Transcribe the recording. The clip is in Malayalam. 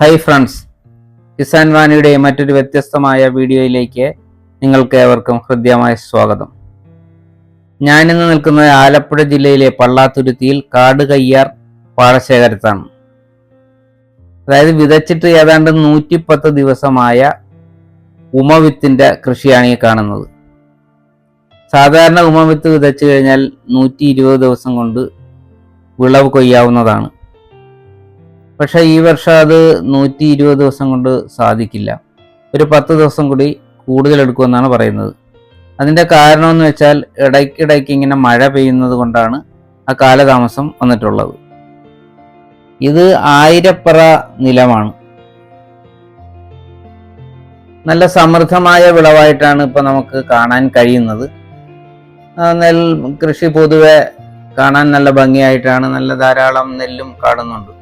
ഹായ് ഫ്രണ്ട്സ് കിസാൻ വാനിയുടെ മറ്റൊരു വ്യത്യസ്തമായ വീഡിയോയിലേക്ക് നിങ്ങൾക്ക് ഏവർക്കും ഹൃദ്യമായ സ്വാഗതം. ഞാനിന്ന് നിൽക്കുന്നത് ആലപ്പുഴ ജില്ലയിലെ പള്ളാത്തുരുത്തിയിൽ കാട് കയ്യാർ പാടശേഖരത്താണ്. അതായത് വിതച്ചിട്ട് ഏതാണ്ട് നൂറ്റിപ്പത്ത് ദിവസമായ ഉമവിത്തിന്റെ കൃഷിയാണ് ഈ കാണുന്നത്. സാധാരണ ഉമവിത്ത് വിതച്ചു കഴിഞ്ഞാൽ നൂറ്റി ദിവസം കൊണ്ട് വിളവ് കൊയ്യാവുന്നതാണ്. പക്ഷേ ഈ വർഷം അത് നൂറ്റി ഇരുപത് ദിവസം കൊണ്ട് സാധിക്കില്ല. ഒരു പത്ത് ദിവസം കൂടി കൂടുതൽ എടുക്കുമെന്നാണ് പറയുന്നത്. അതിന്റെ കാരണമെന്ന് വെച്ചാൽ ഇടയ്ക്കിടയ്ക്ക് ഇങ്ങനെ മഴ പെയ്യുന്നത് കൊണ്ടാണ് ആ കാലതാമസം വന്നിട്ടുള്ളത്. ഇത് ആയിരപ്പറ നിലമാണ്. നല്ല സമൃദ്ധമായ വിളവായിട്ടാണ് ഇപ്പോൾ നമുക്ക് കാണാൻ കഴിയുന്നത്. നെൽ കൃഷി പൊതുവെ കാണാൻ നല്ല ഭംഗിയായിട്ടാണ് നല്ല ധാരാളം നെല്ലും കാണുന്നുണ്ട്